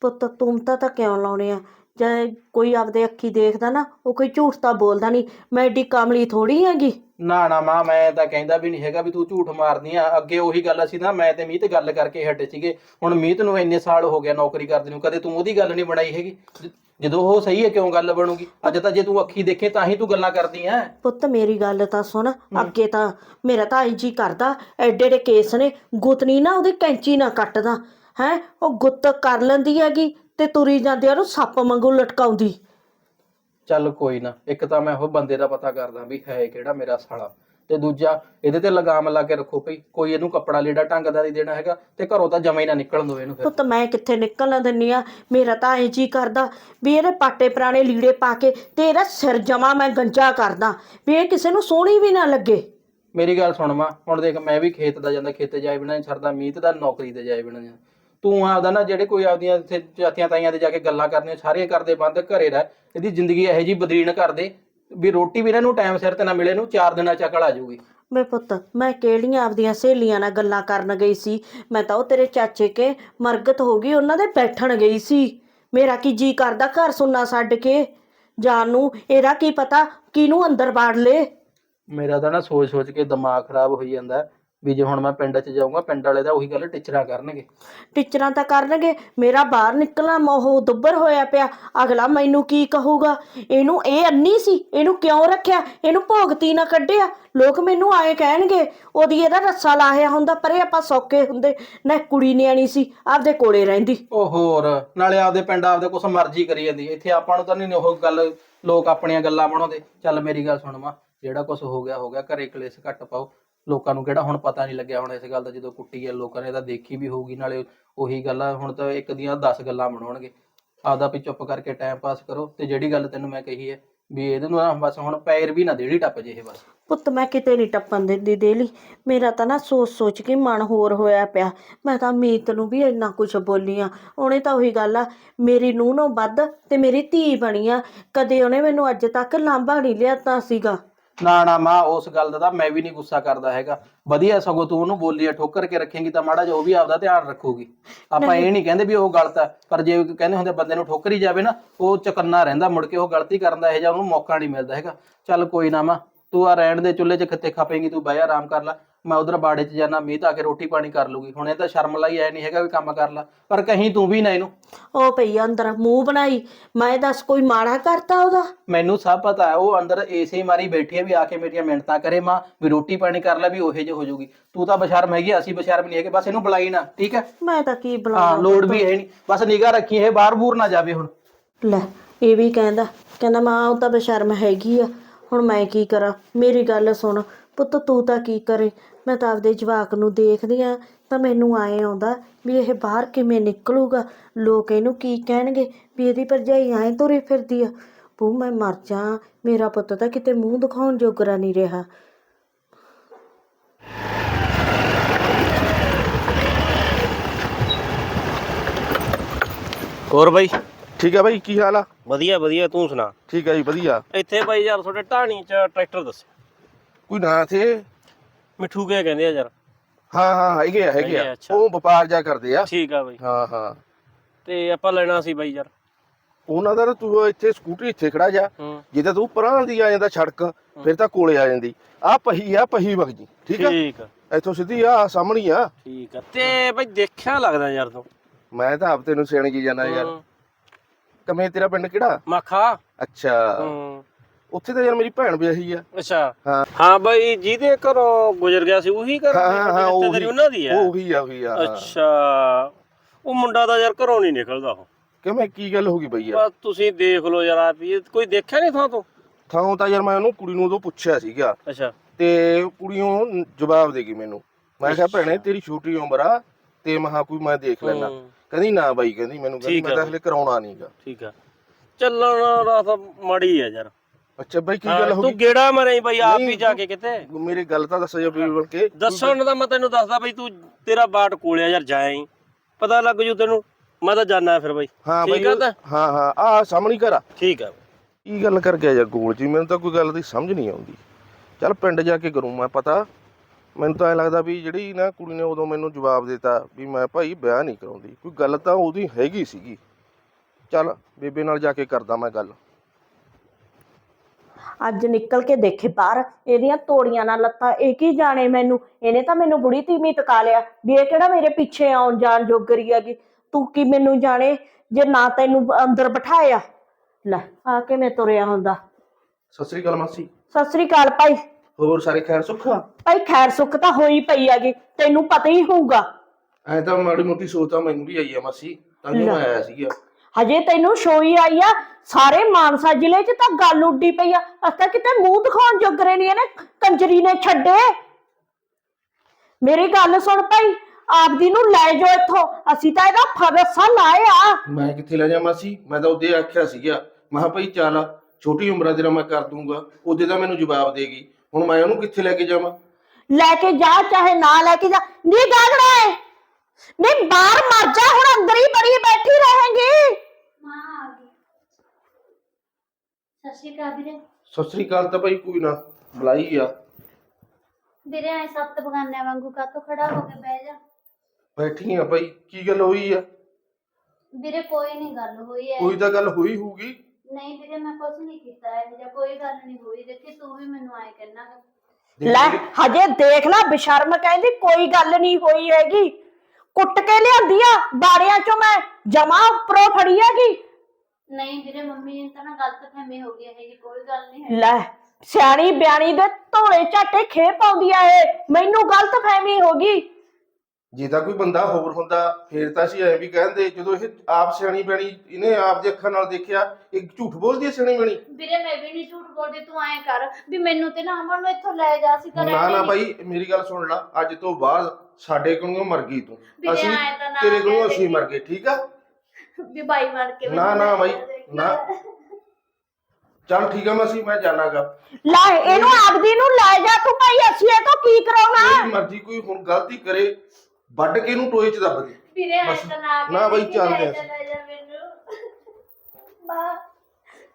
ਪੁੱਤ ਤੁਮ ਤਾਂ ਤਾਂ ਕਿਉਂ ਲਾਉਣੇ ਆ? ਜੇ ਕੋਈ ਆਪਦੇ ਅੱਖੀ ਦੇਖਦਾ ਨਾ ਉਹ ਕੋਈ ਝੂਠ ਤਾਂ ਬੋਲਦਾ ਨਹੀਂ। ਮੈਂ ਏਡੀ ਕਾਮਲੀ ਥੋੜੀ ਹੈਗੀ। ਨਾ ਨਾ ਮਾਂ ਮੈਂ ਤਾਂ ਕਹਿੰਦਾ ਵੀ ਨਹੀਂ ਹੈਗਾ ਵੀ ਤੂੰ ਝੂਠ ਮਾਰਦੀ ਆ। ਅੱਗੇ ਉਹੀ ਗੱਲ ਅਸੀਂ ਨਾ ਮੈਂ ਤੇ ਮੀਤ ਗੱਲ ਕਰਕੇ ਹਟੇ ਸੀਗੇ। ਹੁਣ ਮੀਤ ਨੂੰ ਇੰਨੇ ਸਾਲ ਹੋ ਗਿਆ ਨੌਕਰੀ ਕਰਦੇ ਨੂੰ ਕਦੇ ਤੂੰ ਉਹਦੀ ਗੱਲ ਨਹੀਂ ਬਣਾਈ ਹੈਗੀ? ਜ- ਜਦੋਂ ਉਹ ਸਹੀ ਹੈ ਕਿਉਂ ਗੱਲ ਬਣੂਗੀ? ਅੱਜ ਤਾਂ ਜੇ ਤੂੰ ਅੱਖੀ ਦੇਖੇ ਤਾਂ ਹੀ ਤੂੰ ਗੱਲਾਂ ਕਰਦੀ ਐ ਪੁੱਤ ਮੇਰੀ ਗੱਲ ਤਾਂ ਸੁਣ। ਅੱਗੇ ਤਾਂ ਮੇਰਾ ਤਾਂ ਆਈ ਜੀ ਕਰਦਾ ਐਡੇ ਐਡੇ ਕੇਸ ਨੇ। ਗੁੱਤਨੀ ਨਾ ਉਹਦੀ ਕੈਂਚੀ ਨਾ ਕੱਟਦਾ। ਹੈ? ਉਹ ਗੁੱਤ ਕਰ ਲੈਂਦੀ ਹੈਗੀ। ਤੇ ਤੁਰੀ ਜਾਂਦੀ ਆ ਉਹਨੂੰ ਸੱਪ ਵਾਂਗੂ ਲਟਕਾਉਂਦੀ। ਚੱਲ ਕੋਈ ਨਾ ਇੱਕ ਤਾਂ ਮੈਂ ਉਹ ਬੰਦੇ ਦਾ ਪਤਾ ਕਰਦਾ ਵੀ ਹੈ ਕਿਹੜਾ ਮੇਰਾ ਸਾਲਾ। ਤੇ ਦੂਜਾ ਇਹਦੇ ਤੇ ਲਗਾਮ ਲਾ ਕੇ ਰੱਖੋ ਭਈ ਕੋਈ ਇਹਨੂੰ ਕੱਪੜਾ ਲੀੜਾ ਢੰਗ ਦਾ ਨਹੀਂ ਦੇਣਾ ਹੈਗਾ ਤੇ ਘਰੋਂ ਤਾਂ ਜਮਾ ਹੀ ਨਾ ਨਿਕਲਣ ਦੋ ਇਹਨੂੰ ਫਿਰ। ਪੁੱਤ ਮੈਂ ਕਿੱਥੇ ਨਿਕਲਣ ਦਿੰਨੀ ਆ? ਮੇਰਾ ਤਾਂ ਐ ਜੀ ਕਰਦਾ ਵੀ ਇਹਦੇ ਪਾਟੇ ਪੁਰਾਣੇ ਲੀੜੇ ਪਾ ਕੇ ਤੇ ਇਹਦਾ ਸਿਰ ਜਮਾ ਮੈਂ ਗੰਜਾ ਕਰਦਾ ਵੀ ਇਹ ਕਿਸੇ ਨੂੰ ਸੋਹਣੀ ਵੀ ਨਾ ਲੱਗੇ। ਮੇਰੀ ਗੱਲ ਸੁਣ ਮਾਂ ਹੁਣ ਦੇਖ ਮੈਂ ਵੀ ਖੇਤ ਦਾ ਜਾਂਦਾ ਖੇਤੇ ਜਾਏ ਬਿਨਾਂ ਨਹੀਂ ਸਰਦਾ ਮੀਤ ਦਾ ਨੌਕਰੀ ਤੇ ਜਾਏ ਬਿਨਾਂ ਨਹੀਂ ਤੂੰ ਆਪਦਾ ਨਾ ਜਿਹੜੇ ਕੋਈ ਆਪਦੀਆਂ ਇੱਥੇ ਚਾਤੀਆਂ ਤਾਈਆਂ ਦੇ ਜਾ ਕੇ ਗੱਲਾਂ ਕਰਨੀਆਂ ਸਾਰੇ ਕਰਦੇ ਬੰਦ ਘਰੇ ਰਹਿ ਇਹਦੀ ਜ਼ਿੰਦਗੀ ਇਹੋ ਜੀ ਬਦਲੀਨ ਕਰ ਦੇ ਵੀ ਰੋਟੀ ਵੀ ਇਹਨਾਂ ਨੂੰ ਟਾਈਮ ਸਿਰ ਤੇ ਨਾ ਮਿਲੇ ਨੂੰ ਚਾਰ ਦਿਨਾਂ ਚ ਅਕਲ ਆ ਜਾਊਗੀ। ਵੇ ਪੁੱਤ ਮੈਂ ਕਿਹੜੀਆਂ ਆਪਦੀਆਂ ਸਹੇਲੀਆਂ ਨਾਲ ਗੱਲਾਂ ਕਰਨ ਗਈ ਸੀ? ਮੈਂ ਤਾਂ ਉਹ ਤੇਰੇ ਚਾਚੇ ਕੇ ਮਰਗਤ ਹੋ ਗਈ ਉਹਨਾਂ ਦੇ ਬੈਠਣ ਗਈ ਸੀ। ਮੇਰਾ ਕੀ ਜੀ ਕਰਦਾ ਘਰ ਸੁਣਨਾ ਛੱਡ ਕੇ? ਜਾਣ ਨੂੰ ਇਹਦਾ ਕੀ ਪਤਾ ਕਿਹਨੂੰ ਅੰਦਰ ਬਾੜ ਲੇ? ਮੇਰਾ ਤਾਂ ਨਾ ਸੋਚ ਸੋਚ ਕੇ ਦਿਮਾਗ ਖਰਾਬ ਹੋਈ ਜਾਂਦਾ। ਵੀ ਜੇ ਹੁਣ ਮੈਂ ਪਿੰਡ 'ਚ ਜਾਊਂਗਾ ਪਿੰਡ ਵਾਲੇ ਤਾਂ ਉਹੀ ਗੱਲ ਟੀਚਰਾਂ ਕਰਨਗੇ। ਟੀਚਰਾਂ ਤਾਂ ਕਰਨਗੇ ਮੇਰਾ ਬਾਹਰ ਨਿਕਲਣਾ ਮੋਹ ਦੁੱਬਰ ਹੋਇਆ ਪਿਆ। ਅਗਲਾ ਮੈਨੂੰ ਕੀ ਕਹੂਗਾ? ਇਹਨੂੰ ਇਹ ਅੰਨੀ ਸੀ ਇਹਨੂੰ ਕਿਉਂ ਰੱਖਿਆ? ਇਹਨੂੰ ਭੋਗਤੀ ਨਾ ਕੱਢਿਆ। ਲੋਕ ਮੈਨੂੰ ਆਏ ਕਹਿਣਗੇ ਉਹਦੀ ਇਹਦਾ ਰੱਸਾ ਲਾਹਿਆ ਹੁੰਦਾ ਪਰੇ ਆਪਾਂ ਸੌਕੇ ਹੁੰਦੇ। ਨਾ ਕੁੜੀ ਨਿਆਣੀ ਸੀ ਆਪਦੇ ਕੋਲੇ ਰਹਿੰਦੀ। ਉਹ ਹੋਰ ਨਾਲੇ ਆਪਦੇ ਪਿੰਡ ਆਪਦੇ ਕੁਛ ਮਰਜ਼ੀ ਕਰੀ ਜਾਂਦੀ। ਇੱਥੇ ਆਪਾਂ ਨੂੰ ਤਾਂ ਨਹੀਂ ਉਹ ਗੱਲ ਲੋਕ ਆਪਣੀਆਂ ਗੱਲਾਂ ਬਣਾਉਂਦੇ। ਚੱਲ ਮੇਰੀ ਗੱਲ ਸੁਣ ਮਾਂ ਜਿਹੜਾ ਕੁਛ ਹੋ ਗਿਆ ਹੋ ਗਿਆ ਘਰੇ ਕਲੇਸ਼ ਘੱਟ ਪਾਓ। ਲੋਕਾਂ ਨੂੰ ਕਿਹੜਾ ਹੁਣ ਪਤਾ ਨਹੀਂ ਲੱਗਿਆ ਹੁਣ ਇਸ ਗੱਲ ਦਾ ਜਦੋਂ ਕੁੱਟੀ ਹੈ ਲੋਕਾਂ ਨੇ ਤਾਂ ਦੇਖੀ ਵੀ ਹੋਊਗੀ, ਨਾਲੇ ਉਹੀ ਗੱਲ ਆ, ਹੁਣ ਤਾਂ ਇੱਕ ਦੀਆਂ 10 ਗੱਲਾਂ ਬਣਾਉਣਗੇ। ਆਪਦਾ ਵੀ ਚੁੱਪ ਕਰਕੇ ਟਾਈਮ ਪਾਸ ਕਰੋ ਤੇ ਜਿਹੜੀ ਗੱਲ ਤੈਨੂੰ ਮੈਂ ਕਹੀ ਹੈ ਵੀ ਇਹਦੇ ਨੂੰ ਨਾ ਬਸ ਹੁਣ ਪੈਰ ਵੀ ਨਾ ਦੇੜੀ ਟੱਪ ਜੇ ਇਹ ਬਸ। ਪੁੱਤ ਮੈਂ ਕਿਤੇ ਨਹੀਂ ਟੱਪਣ ਦਿੰਦੀ ਦੇਲੀ। ਮੇਰਾ ਤਾਂ ਨਾ ਸੋਚ ਸੋਚ ਕੇ ਮਨ ਹੋਰ ਹੋਇਆ ਪਿਆ। ਮੈਂ ਤਾਂ ਮੀਤ ਨੂੰ ਵੀ ਇੰਨਾ ਕੁਝ ਬੋਲੀ ਆ। ਉਹਨੇ ਤਾਂ ਉਹੀ ਗੱਲ ਆ, ਮੇਰੀ ਨੂੰਹ ਨੂੰ ਵੱਧ ਤੇ ਮੇਰੀ ਧੀ ਬਣੀ ਆ। ਕਦੇ ਉਹਨੇ ਮੈਨੂੰ ਅੱਜ ਤੱਕ ਲਾਂਭਾ ਨਹੀਂ ਲਿਆਤਾ ਸੀਗਾ। ਨਾ ਨਾ ਮਾਂ ਉਸ ਗੱਲ ਦਾ ਤਾਂ ਮੈਂ ਵੀ ਨਹੀਂ ਗੁੱਸਾ ਕਰਦਾ ਹੈਗਾ। ਵਧੀਆ ਸਗੋਂ ਤੂੰ ਉਹਨੂੰ ਬੋਲੀ ਆ ਠੋਕਰ ਕੇ ਰੱਖੇਂਗੀ ਤਾਂ ਮਾੜਾ ਜਿਹਾ ਉਹ ਵੀ ਆਪਦਾ ਧਿਆਨ ਰੱਖੂਗੀ। ਆਪਾਂ ਇਹ ਨਹੀਂ ਕਹਿੰਦੇ ਵੀ ਉਹ ਗਲਤ ਹੈ ਪਰ ਜੇ ਕਹਿੰਦੇ ਹੁੰਦੇ ਬੰਦੇ ਨੂੰ ਠੋਕਰ ਜਾਵੇ ਨਾ ਉਹ ਚਕੰਨਾ ਰਹਿੰਦਾ ਮੁੜ ਕੇ ਉਹ ਗਲਤੀ ਕਰਨ ਦਾ ਇਹ ਜਾਂ ਉਹਨੂੰ ਮੌਕਾ ਨਹੀਂ ਮਿਲਦਾ ਹੈਗਾ। ਚੱਲ ਕੋਈ ਨਾ ਮਾਂ ਤੂੰ ਆ ਰਹਿਣ ਦੇ ਚੁੱਲ੍ਹੇ 'ਚ ਖੱਤੇ ਖਾਪੇਂਗੀ ਤੂੰ ਬਹਿ ਆਰਾਮ ਕਰ ਲੈ। ਮੈਂ ਉਧਰ ਬਾੜੇ 'ਚ ਜਾਣਾ ਮੀਂਹ ਤਾਂ ਆ ਕੇ ਰੋਟੀ ਪਾਣੀ ਕਰ ਲੂਗੀ ਹੁਣ ਇਹ ਤਾਂ ਸ਼ਰਮ ਲਾਈ ਐ ਨਹੀਂ ਹੈਗਾ ਵੀ ਕੰਮ ਕਰ ਲੈ। ਪਰ ਕਹੀਂ ਤੂੰ ਵੀ ਨਾ ਇਹਨੂੰ। ਉਹ ਪਈ ਆ ਅੰਦਰ ਮੂੰਹ ਬਣਾਈ ਮੈਂ ਦੱਸ ਕੋਈ ਮਾੜਾ ਕਰਤਾ ਉਹਦਾ? ਮੈਨੂੰ ਸਭ ਪਤਾ ਹੈ ਉਹ ਅੰਦਰ ਏਸੇ ਮਾਰੀ ਬੈਠੀ ਹੈ ਵੀ ਆ ਕੇ ਮੇਰੀਆਂ ਮਿਹਨਤਾਂ ਕਰੇ ਮਾਂ ਵੀ ਰੋਟੀ ਪਾਣੀ ਕਰ ਲੈ ਵੀ ਉਹੇ ਜੇ ਹੋ ਜਾਊਗੀ। ਤੂੰ ਤਾਂ ਬਸ਼ਰਮ ਹੈਗੀ ਅਸੀਂ ਬਸ਼ਰਮ ਨਹੀਂ ਹੈਗੇ ਬਸ ਇਹਨੂੰ ਬੁਲਾਈ ਨਾ ਠੀਕ ਹੈ? ਮੈਂ ਤਾਂ ਕੀ ਹਾਂ ਬੁਲਾਵਾਂ ਲੋੜ ਵੀ ਹੈ ਨਹੀਂ ਬਸ ਨਿਗਾਹ ਰੱਖੀ ਇਹ ਬਾਹਰ ਬੂਰ ਨਾ ਜਾਵੇ ਹੁਣ। ਲੈ ਇਹ ਵੀ ਕਹਿੰਦਾ ਕਹਿੰਦਾ ਮਾਂ ਉਹ ਤਾਂ ਬਸ਼ਰਮ ਹੈਗੀ ਆ। ਹੁਣ ਮੈਂ ਕੀ ਕਰਾਂ? ਮੇਰੀ ਗੱਲ ਸੁਣ ਪੁੱਤ ਤੂੰ ਤਾਂ ਕੀ ਕਰੇ? ਮੈਂ ਤਾਂ ਆਪਦੇ ਜਵਾਕ ਨੂੰ ਦੇਖਦੀ ਆ ਤਾਂ ਮੈਨੂੰ ਆਏ ਆਉਂਦਾ ਵੀ ਇਹ ਬਾਹਰ ਕਿਵੇਂ ਨਿਕਲੂਗਾ? ਲੋਕ ਇਹਨੂੰ ਕੀ ਕਹਿਣਗੇ ਵੀ ਇਹਦੀ ਭਰਜਾਈ ਐਂ ਤੁਰੀ ਫਿਰਦੀ ਆ? ਬੂ ਮੈਂ ਮਰ ਜਾ ਮੇਰਾ ਪੁੱਤ ਤਾਂ ਕਿਤੇ ਮੂੰਹ ਦਿਖਾਉਣ ਜੋਗਰਾ ਨਹੀਂ ਰਿਹਾ। ਹੋਰ ਬਾਈ? ਠੀਕ ਆ ਬਾਈ ਕੀ ਹਾਲ ਆ? ਵਧੀਆ ਵਧੀਆ ਤੂੰ ਸੁਣਾ? ਠੀਕ ਆ ਜੀ ਵਧੀਆ। ਇੱਥੇ ਬਾਈ ਯਾਰ ਤੁਹਾਡੇ ਢਾਣੀ ਚ ਟਰੈਕਟਰ ਦੱਸ। ਕੋਈ ਨਾ ਥੇ? ਮਿੱਠੂ ਕੇ ਕਹਿੰਦੇ ਆ ਯਾਰ? ਹਾਂ ਹਾਂ ਹੈਗੇ ਆ ਹੈਗੇ ਹੈਗੇ ਆ, ਆ ਅੱਛਾ। ਉਹ ਵਪਾਰ ਜਾ ਕਰਦੇ ਆ। ਠੀਕ ਆ ਬਾਈ। ਹਾਂ ਹਾਂ। ਤੇ ਆਪਾਂ ਲੈਣਾ ਸੀ ਬਾਈ ਯਾਰ। ਉਹਨਾਂ ਦਾ ਤਾਂ ਤੂੰ ਇੱਥੇ ਸਕੂਟਰੀ ਇੱਥੇ ਖੜਾ ਜਾ। ਹੂੰ। ਜੇ ਤਾਂ ਤੂੰ ਪਰਾਂ ਦੀ ਆ ਜਾਂਦਾ ਸੜਕ ਫਿਰ ਤਾਂ ਕੋਲੇ ਆ ਜਾਂਦੀ। ਆ ਪਹੀ ਆ ਪਹੀ ਵਗ ਜੀ। ਠੀਕ ਆ? ਠੀਕ ਆ। ਇੱਥੋਂ ਸਿੱਧੀ ਆ ਸਾਹਮਣੀ ਆ। ਠੀਕ ਆ। ਤੇ ਬਾਈ ਦੇਖਿਆ ਲੱਗਦਾ ਯਾਰ ਤੂੰ? ਮੈਂ ਤਾਂ ਆਪ ਤੈਨੂੰ ਸਿਆਣੀ ਜੀ ਜਾਣਾ ਯਾਰ। ਹੂੰ। ਕਮੇ ਤੇਰਾ ਪਿੰਡ ਕਿਹੜਾ? ਮੱਖਾ। ਅੱਛਾ। ਹੂੰ। ਉੱਥੇ ਤਾਂ ਯਾਰ ਮੇਰੀ ਭੈਣ ਵਿਆਹੀ ਆ। ਅੱਛਾ। ਹਾਂ। ਹਾਂ ਬਾਈ ਜਿਹਦੇ ਘਰੋਂ ਗੁਜ਼ਰ ਗਿਆ ਸੀ ਉਹੀ ਘਰ ਹਾਂ ਹਾਂ ਹਾਂ ਰਿਸ਼ਤੇਦਾਰੀ ਉਹੀ ਉਹਨਾਂ ਦੀ ਹੈ ਉਹ ਆ ਉਹੀ ਆ ਹਾਂ। ਅੱਛਾ। ਉਹ ਮੁੰਡਾ ਤਾਂ ਯਾਰ ਘਰੋਂ ਨਹੀਂ ਨਿਕਲਦਾ ਉਹ। ਕਿਵੇਂ ਕੀ ਗੱਲ ਹੋ ਗਈ ਬਈ ਯਾਰ? ਬਸ ਤੁਸੀਂ ਦੇਖ ਲਓ ਯਾਰ ਆਪ ਹੀ ਕੋਈ ਦੇਖਿਆ ਨਹੀਂ ਥਾਂ ਤੋਂ? ਥਾਂ ਤਾਂ ਯਾਰ ਮੈਂ ਉਹਨੂੰ ਕੁੜੀ ਨੂੰ ਉਦੋਂ ਪੁੱਛਿਆ ਸੀਗਾ। ਅੱਛਾ। ਤੇ ਕੁੜੀਓ ਜਵਾਬ ਦੇਗੀ ਮੈਨੂੰ। ਮੈਂ ਕਿਹਾ ਭੈਣੇ ਤੇਰੀ ਛੋਟੀ ਉਮਰ ਆ ਤੇ ਮਹਾ ਕੋਈ ਮੈਂ ਦੇਖ ਲੈਣਾ ਹੂੰ, ਕਹਿੰਦੀ ਨਾ ਬਾਈ ਕਹਿੰਦੀ ਮੈਨੂੰ। ਕਹਿੰਦੀ ਠੀਕ ਮੈਂ ਆ ਤਾਂ। ਹਲੇ ਕਰਾਉਣਾ ਨਹੀਂਗਾ ਠੀਕ ਆ। ਚੱਲਣ ਦਾ ਤਾਂ ਮਾੜੀ ਹੈ ਯਾਰ। ਅੱਛਾ ਬਾਈ ਕੀ ਗੱਲ ਹੋ ਤੂੰ ਗਈ? ਗੇੜਾ ਮਾਰੇ ਬਾਈ ਆਪ ਨਹੀਂ, ਹੀ ਜਾ ਕੇ ਕਿਤੇ। ਮੇਰੀ ਗੱਲ ਤਾਂ ਦੱਸ ਜਾ ਬਣ ਕੇ ਦੱਸਣ ਦਾ ਮੈਂ ਤੈਨੂੰ ਦੱਸਦਾ ਬਈ ਤੂੰ ਤੇਰਾ ਬਾਟ ਕੋਲਿਆ ਯਾਰ ਹੀ ਪਤਾ ਲੱਗ ਜੂ ਤੈਨੂੰ ਮੈਂ ਤਾਂ ਜਾਣਾ ਫਿਰ ਬਾਈ। ਹਾਂ ਬਾਈ ਠੀਕ ਆ ਤਾਂ? ਹਾਂ ਹਾਂ ਆ ਸਾਹਮਣੀ ਘਰ ਆ। ਠੀਕ ਆ। ਕੀ ਗੱਲ ਕਰ ਗਿਆ ਯਾਰ ਗੋਲ ਜੀ? ਮੈਨੂੰ ਤਾਂ ਕੋਈ ਗੱਲ ਦੀ ਸਮਝ ਨਹੀਂ ਆਉਂਦੀ। ਚੱਲ ਪਿੰਡ ਜਾ ਕੇ ਕਰੂੰ ਮੈਂ ਪਤਾ। ਮੈਨੂੰ ਤਾਂ ਐ ਲੱਗਦਾ ਵੀ ਜਿਹੜੀ ਨਾ ਕੁੜੀ ਨੇ ਉਦੋਂ ਮੈਨੂੰ ਜਵਾਬ ਦਿੱਤਾ ਵੀ ਮੈਂ ਭਾਈ ਵਿਆਹ ਨਹੀਂ ਕਰਾਉਂਦੀ। ਕੋਈ ਗੱਲ ਤਾਂ ਉਹਦੀ ਹੈਗੀ ਸੀਗੀ। ਚੱਲ ਬੇਬੇ ਨਾਲ ਜਾ ਕੇ ਕਰਦਾ ਮੈਂ ਗੱਲ। ਅੱਜ ਨਿਕਲ ਕੇ ਦੇਖੇ ਬਾਹਰ ਇਹਦੀਆਂ ਤੋੜੀਆਂ ਨਾਲ ਲੱਤਾਂ ਇਹ ਕੀ ਜਾਣੇ ਮੈਨੂੰ? ਇਹਨੇ ਤਾਂ ਮੈਨੂੰ ਬੁੜੀ ਤੀਮੀ ਤਕਾ ਲਿਆ। ਵੀ ਇਹ ਕਿਹੜਾ ਮੇਰੇ ਪਿੱਛੇ ਆਉਣ ਜਾਣ ਜੋਗਰੀ ਹੈਗੀ? ਤੂੰ ਕੀ ਮੈਨੂੰ ਜਾਣੇ? ਜੇ ਨਾ ਤੈਨੂੰ ਅੰਦਰ ਬਿਠਾਇਆ। ਲੈ ਆ ਕੇ ਮੈਂ ਤੁਰਿਆ ਹੁੰਦਾ? ਸਤਿ ਸ੍ਰੀ ਅਕਾਲ ਮਾਸੀ। ਸਤਿ ਸ੍ਰੀ ਅਕਾਲ ਭਾਈ। ਹੋਰ ਸਾਰੇ ਖੈਰ ਸੁੱਖਾ? ਭਾਈ ਖੈਰ ਸੁੱਖ ਤਾਂ ਹੋਈ ਪਈ ਹੈਗੀ। ਤੈਨੂੰ ਪਤਾ ਹੀ ਹੋਊਗਾ। ਐ ਤਾਂ ਮਾੜੀ ਮੋਟੀ ਸੋਚ ਤਾਂ ਮੈਨੂੰ ਵੀ ਆਈ ਆ ਮਾਸੀ। ਤਾਂ ਹੀ ਮੈਂ ਆਇਆ ਸੀਗਾ। ਹਜੇ ਤੈਨੂੰ ਸ਼ੋਈ ਆਈ ਆ ਸਾਰੇ ਮਾਨਸਾ ਜ਼ਿਲ੍ਹੇ 'ਚ ਤਾਂ ਗੱਲ ਉੱਡੀ ਪਈ ਆ। ਅਸਾਂ ਕਿਤੇ ਮੂੰਹ ਦਿਖਾਉਣ ਜੋਗਰੇ ਨਹੀਂ ਇਹਨੇ ਕੰਜਰੀ ਨੇ ਛੱਡੇ। ਮੇਰੀ ਗੱਲ ਸੁਣ ਭਾਈ ਆਪਦੀ ਨੂੰ ਲੈ ਜਾਓ ਇੱਥੋਂ। ਅਸੀਂ ਤਾਂ ਇਹਦਾ ਫਰਸਾ ਲਾਇਆ ਮੈਂ ਕਿੱਥੇ ਲੈ ਜਾ ਮਾਸੀ? ਮੈਂ ਤਾਂ ਉਹਦੇ ਆਖਿਆ ਸੀਗਾ। ਮੈਂ ਕਿਹਾ ਭਾਈ ਚੱਲ ਛੋਟੀ ਉਮਰਾਂ ਦੇ ਨਾਲ ਮੈਂ ਕਰ ਦੂੰਗਾ। ਉਹਦੇ ਤਾਂ ਮੈਨੂੰ ਜਵਾਬ ਦੇਗੀ ਹੁਣ ਮੈਂ ਉਹਨੂੰ ਕਿੱਥੇ ਲੈ ਕੇ ਜਾਵਾਂ? ਲੈ ਕੇ ਜਾ ਚਾਹੇ ਨਾ ਲੈ ਕੇ ਜਾ। ਨੀ ਗਾਗੜਾ ਨੀ ਬਾਹਰ ਮਰ ਜਾ ਹੁਣ ਅੰਦਰ ਹੀ ਬੜੀ ਬੈਠੀ ਰਹੇਂਗੀ। ਸਤਿ ਸ਼੍ਰੀ ਅਕਾਲ ਵੀਰੇ। ਸਤਿ ਸ੍ਰੀ ਅਕਾਲ ਤਾਂ ਭਾਈ ਕੋਈ ਨਾ ਬੁਲਾਈ ਆ। ਵੀਰੇ ਐ ਸੱਤ ਬਗਾਨਿਆਂ ਵਾਂਗੂ ਕਾਤੋਂ ਖੜਾ ਹੋ ਕੇ ਬਹਿ ਜਾ? ਬੈਠੀ ਆ ਭਾਈ ਕੀ ਗੱਲ ਹੋਈ ਆ? ਵੀਰੇ ਕੋਈ ਨਹੀਂ ਗੱਲ ਹੋਈ ਐ। ਕੋਈ ਤਾਂ ਗੱਲ ਹੋਈ ਹੋਊਗੀ। ਨਹੀਂ ਵੀਰੇ ਮੈਂ ਕੁਝ ਨਹੀਂ ਕੀਤਾ ਐ ਜਾਂ ਕੋਈ ਗੱਲ ਨਹੀਂ ਹੋਈ। ਦੇਖੀ ਤੂੰ ਵੀ ਮੈਨੂੰ ਆਏ ਕਹਿਣਾ ਲੈ ਹਜੇ ਦੇਖ ਲੈ ਬਸ਼ਰਮ ਕਹਿੰਦੀ ਕੋਈ ਗੱਲ ਨਹੀਂ ਹੋਈ ਹੈਗੀ। ਕੁੱਟ ਕੇ ਲਿਆਂਦੀ ਆ ਬਾੜਿਆਂ ਚੋਂ ਮੈਂ ਜਮਾ ਉੱਪਰੋਂ ਫੜੀ ਹੈਗੀ। ਨਹੀਂ ਵੀਰੇ ਮੰਮੀ ਨੇ ਤਾਂ ਨਾ ਗਲਤ ਫਹਿਮੀ ਹੋ ਗਈ ਹੈਗੀ ਕੋਈ ਗੱਲ ਨਹੀਂ ਹੈ ਲੈ ਸਿਆਣੀ ਬਿਆਣੀ ਦੇ ਧੋਲੇ ਝਾਟੇ ਖੇ ਪਾਉਂਦੀ ਆ ਇਹ ਮੈਨੂੰ ਗਲਤ ਫਹਿਮੀ ਹੋ ਗਈ। ਜੇ ਤਾਂ ਕੋਈ ਬੰਦਾ ਹੋਰ ਹੁੰਦਾ ਫੇਰ ਤਾਂ ਅਸੀਂ ਐਂ ਵੀ ਕਹਿੰਦੇ ਜਦੋਂ ਇਹ ਆਪ ਸਿਆਣੀ ਬਣੀ ਇਹਨੇ ਆਪ ਦੇ ਅੱਖਾਂ ਨਾਲ ਦੇਖਿਆ ਇਹ ਝੂਠ ਬੋਲਦੀ ਹੈ ਸਿਆਣੀ ਬਣੀ ਵੀਰੇ ਮੈਂ ਵੀ ਨਹੀਂ ਝੂਠ ਬੋਲਦੀ ਤੂੰ ਐਂ ਕਰ ਵੀ ਮੈਨੂੰ ਤੇ ਨਾ ਅਮਨ ਨੂੰ ਇੱਥੋਂ ਲੈ ਜਾ ਸੀ ਤਾਂ ਨਾ ਨਾ। ਬਾਈ ਮੇਰੀ ਗੱਲ ਸੁਣ ਲੈ ਅੱਜ ਤੋਂ ਬਾਅਦ ਸਾਡੇ ਕੋਲੋਂ ਮਰ ਗਈ ਤੂੰ ਵੀਰੇ ਅਸੀਂ ਆਏਂ ਤਾਂ ਨਾ ਤੇਰੇ ਕੋਲੋਂ ਅਸੀਂ। ਮਰ ਗਏ ਠੀਕ ਆ ਵੀ ਬਾਈ ਮਾਰ ਕੇ ਨਾ ਨਾ ਬਾਈ। ਨਾ ਚੱਲ ਠੀਕ ਆ ਮਸੀ ਮੈਂ ਜਾਣਾਗਾ ਲੈ ਇਹਨੂੰ ਆਪਦੀ ਨੂੰ ਲੈ ਜਾ ਤੂੰ ਭਾਈ ਅਸੀਂ ਇਹ ਤੋਂ ਕੀ ਕਰਾਉਣਾ ਮਰਜ਼ੀ ਕੋਈ ਹੁਣ ਗਲਤੀ ਕਰੇ ਵੱਢ ਕੇ ਇਹਨੂੰ ਟੋਏ 'ਚ ਦੱਬ ਦੇ। ਵੀਰੇ ਬਸ। ਨਾ ਬਾਈ, ਕਿ ਚੱਲਦੇ ਲੈ ਅਸੀਂ। ਜਾ, ਲੈ ਜਾ ਮੈਨੂੰ। ਮਾਂ